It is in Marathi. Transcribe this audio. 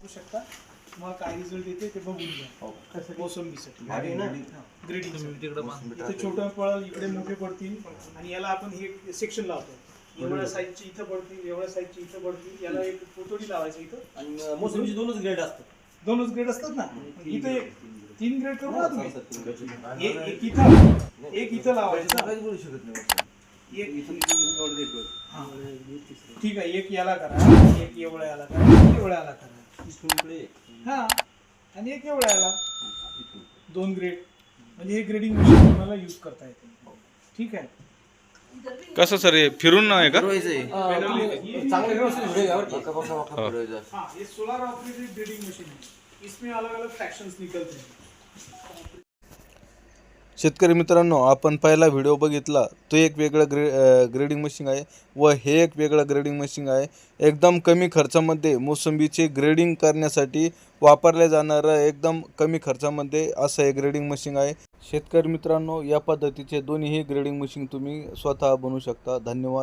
बघू शकता. तुम्हाला काय रिझल्ट येते ते बघून घ्या. मोसंबीसाठी ग्रेडिंग इथे छोटं फळ इकडे मोठे पडतील. आणि याला आपण हे सेक्शन लावतो. एवढ्या साईजची इथं पडतील एवढ्या साईजची इथं पडतील. याला एक पोतोडी लावायचं इथं. आणि मोसंबीचे दोनच ग्रेड असतात. दोनच ग्रेड असतात ना? इथं एक तीन ग्रेड करू ना तुम्ही? एक एक इथं एक इथं लावायचं. काहीच बोलू शकत नाही एक हा. ठीक आहे एक याला करा. एक एवढ्या याला करा. एवढ्या याला करा. हा आणि एक एवढ्या याला दोन ग्रेड म्हणजे हे ग्रेडिंग मशीन तुम्हाला यूज करता येते. ठीक आहे? कसं सर हे फिरून आहे का. हाँ सोलर ऑपरेटेड ग्रेडिंग मशीन है इसमें अलग अलग फ्रैक्शंस निकलते हैं. शेतकरी मित्रांनो आपण पहिला व्हिडिओ बघितला. तो एक वेगळं ग्रे ग्रेडिंग मशीन आहे व हे एक वेगळं ग्रेडिंग मशीन आहे. एकदम कमी खर्चामध्ये मोसंबीचे ग्रेडिंग करण्यासाठी वापरल्या जाणारं एकदम कमी खर्चामध्ये असं हे ग्रेडिंग मशीन आहे. शेतकरी मित्रांनो या पद्धतीचे दोन्हीही ग्रेडिंग मशीन तुम्ही स्वतः बनवू शकता. धन्यवाद.